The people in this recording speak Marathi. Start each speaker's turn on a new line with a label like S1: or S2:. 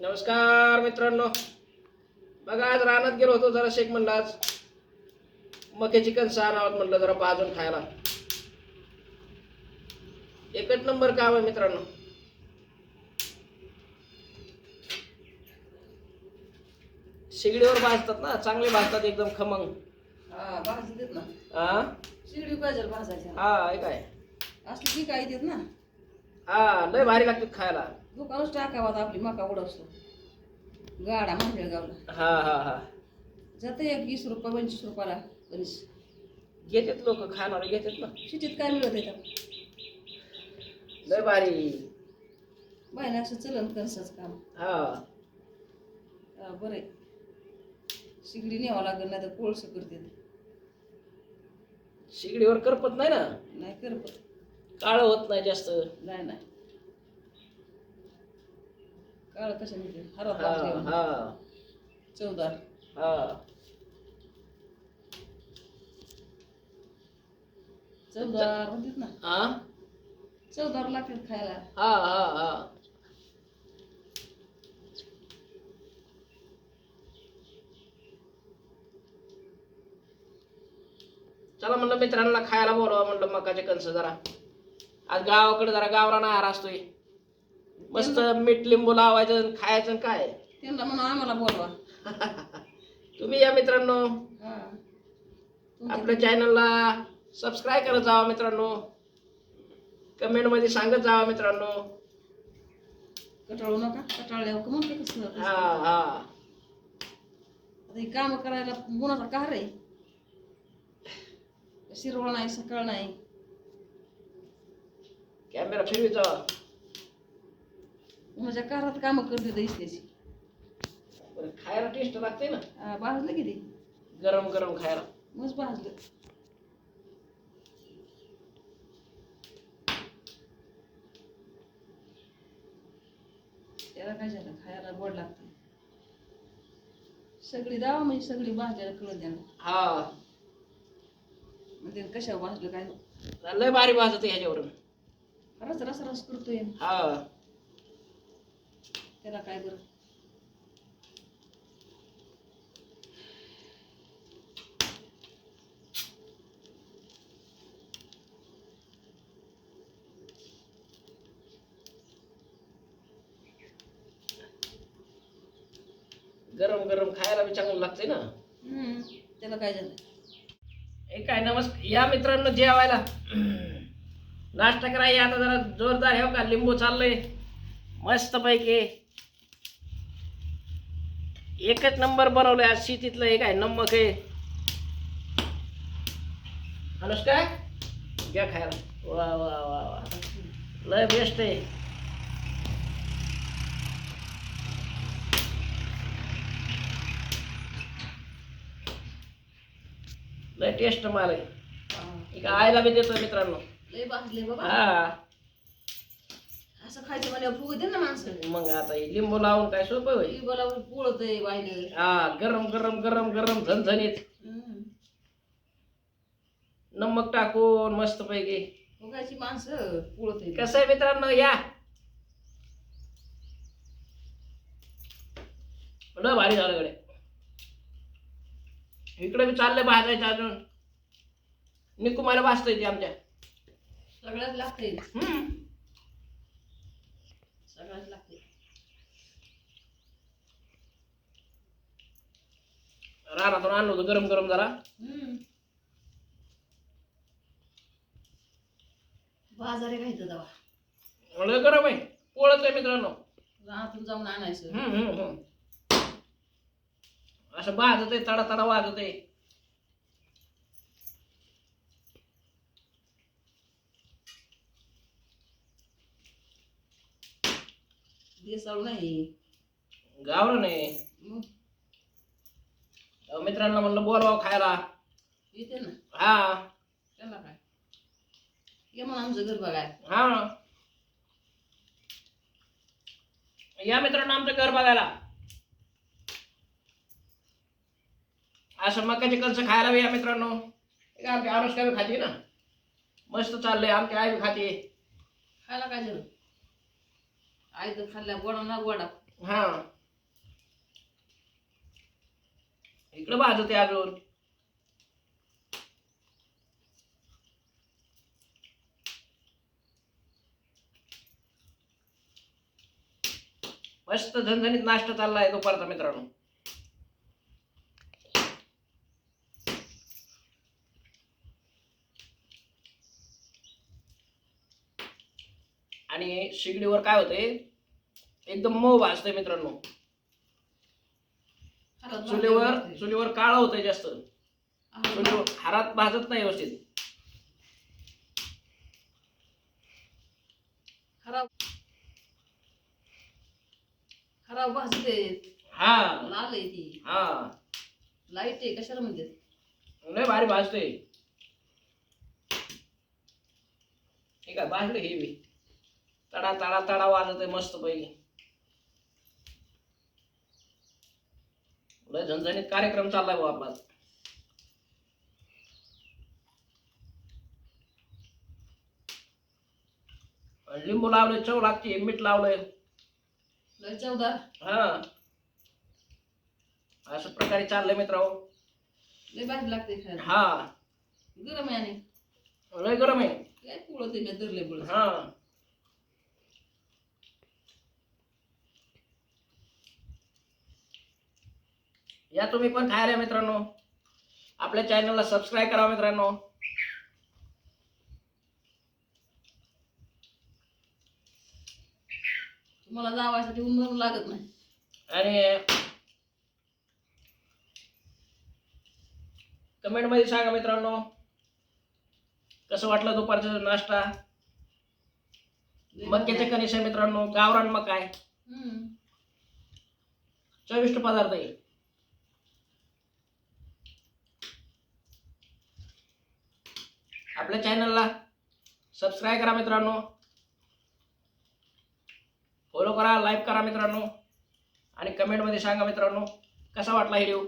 S1: नमस्कार मित्रांनो. बघा आज रानात गेलो होतो जरा शेक म्हणलं आज. मक्याची कणसं आणावं म्हणलं जरा भाजून खायला. एकच नंबर काम आहे मित्रांनो. शिगडीवर भाजतात ना चांगले भाजतात एकदम खमंग.
S2: हा भाजी देत ना.
S1: हा काय?
S2: असली काय देत ना.
S1: हा लय भारी लागतात खायला.
S2: दुकानच टाकावा आपली मका उडवतो गाडा मांडळ गावला.
S1: हा हा हा.
S2: जाते एक वीस रुपये पंचवीस रुपयाला कणीस.
S1: घेतात लोक खाणार घेतात ना
S2: सिटीत काय मिळत आहे त्याला?
S1: लय भारी.
S2: बायला असं चलन कणसाचं काम.
S1: हा.
S2: हा, बरं आहे. शिगडी न्यावं लागेल नाही तर कोळसं करते
S1: शिगडीवर करपत नाही ना?
S2: नाही करपत.
S1: काळ होत नाही जास्त.
S2: नाही नाही. काळ कशा मिळते हरवा
S1: हा
S2: भाजली
S1: हा.
S2: चवदार.
S1: हा.
S2: चवदार म्हणतात ना.
S1: हा
S2: चवदार लागतात खायला.
S1: हा हा हा. चला म्हणलं मित्रांना खायला बोलवा म्हणलं मकाचे कणस जरा. आज गावाकडे जरा गावरान आहार असतोय. मस्त मीठ लिंबू लावायचं आणि खायचं आणि काय?
S2: त्यांना म्हणून आम्हाला बोलवा.
S1: तुम्ही या मित्रांनो. आपल्या चॅनलला सबस्क्राईब करत जावा मित्रांनो. कमेंटमध्ये सांगत जावा मित्रांनो.
S2: कटाळू नका. कटाळल्यावर का म्हणते कसं.
S1: हा हा.
S2: आता ही काम करायला गुणाचा कार आहे. शिरवळ नाही सकाळ नाही.
S1: कॅमेरा फिरवी जावा.
S2: उन्हाच्या कारात काम करते इस्त्याची
S1: पण खायला टेस्ट लागते ना?
S2: भाजलं किती
S1: गरम गरम खायला.
S2: मस्त भाजलं. त्याला काय झालं? खायला गोड लागतं. सगळी दावा म्हणजे सगळी भाजल्याला कळून द्या
S1: हा.
S2: म्हणजे कशावर भाजलं काय?
S1: लय भारी भाजत ह्याच्यावरून.
S2: रस रस रस करतोय.
S1: हा.
S2: त्याला काय बरं?
S1: गरम गरम खायला बी चांगलं लागते ना.
S2: हम्म, त्याला काय झालं?
S1: हे काय नमस्कार या मित्रांनो जेवायला नाश्ता कराय आता जरा जोरदार हे का? लिंबू चाललंय. मस्त पैकी. एकच नंबर बनवलंय आज शेतीतलं हे काय नमक आहे. अनुष्का घ्या खायला. वा वा वा वा. लय बेस्ट आहे. लय टेस्ट माल आहे. एक आयला बी देतो मित्रांनो. हा.
S2: असं खायचं मला फुग दे ना माणसं.
S1: मग आता हे लिंबू लावून काय सोपं होईल?
S2: ती बोला पोळत आहे बायनं
S1: हा गरम गरम गरम गरम झणझणीत.
S2: हम्म.
S1: नमक टाकून मस्त पैकी.
S2: फुगायची माणसं पोळत आहे
S1: कसं आहे मित्रांनो या. लय भारी झालं कडे इकडे बी चाललंय भाजायचं अजून. निकू मला भाजता येते आमच्या.
S2: सगळ्यात लागते
S1: हम्म.
S2: सगळ्यात लागते.
S1: रानातून आणलं होतं गरम गरम जरा.
S2: बाजारे घ्यायचं दवा
S1: गरम आहे. पोळत आहे मित्रांनो.
S2: रानातून जाऊन आणायचं.
S1: हम्म, हम्म, हम्म. असं वाजत आहे तडा तडा वाजत आहे
S2: बेसाळू नाही। मग?
S1: अहो, मित्रांनो म्हणलं बोलवाव खायला.
S2: येते ना?
S1: हा.
S2: त्याला काय ये मग आमचं घर बघाय.
S1: हा. या मित्रांनो आमचं घर बघायला. असं मकाचे कणसं खायला बी या मित्रांनो. हे काय आमची अनुष्का बी खाते ना. मस्त चाललंय आमची आई बी खाते.
S2: खायला काय झालं आई खाल्ला खाल्ल्या गोडा ना गोडा
S1: हा. इकडं भाजते अजून मस्त झणझणीत नाश्ता चाललाय दुपारचा मित्रांनो. आणि शिगडीवर काय होते एकदम मऊ भाजते मित्रांनो. चुलीवर चुलीवर काळं होतंय जास्त. चुलीवर हारात भाजत नाही व्यवस्थित.
S2: खराब. खराब भाजते
S1: हा.
S2: लाल आहे ती.
S1: हा.
S2: लाइट आहे कशाला म्हणते?
S1: लय भारी भाजते ठीक आहे भाजले हे बी? तडा तडा तडा वाजत मस्त पैकी लय झणझणीत कार्यक्रम चाललाय भाऊ आपला. लिंबू लावले चव लागते मीठ लावलंय.
S2: लय चवदार
S1: हा. अशा प्रकारे चाललंय मित्रांनो.
S2: लय भाजी लागते खायला.
S1: हा.
S2: गरम आहे आणि.
S1: लय गरम आहे.
S2: काय पुळत आहे मी धरले पुळत.
S1: हा. या तुम्ही पण खायला मित्रांनो. आपल्या चॅनलला सबस्क्राईब करा मित्रांनो.
S2: तुम्हाला जावायसाठी उमर लागत नाही.
S1: आणि कमेंटमध्ये सांगा मित्रांनो. कसं वाटलं दुपारचा नाश्ता? मक्याचे आहे मित्रांनो? गावरान मका आहे. चविष्ट पदार्थ आहे. आपल्या चॅनलला सबस्क्राईब करा मित्रांनो. फॉलो करा लाईक करा मित्रांनो. आणि कमेंटमध्ये सांगा मित्रांनो कसा वाटला व्हिडिओ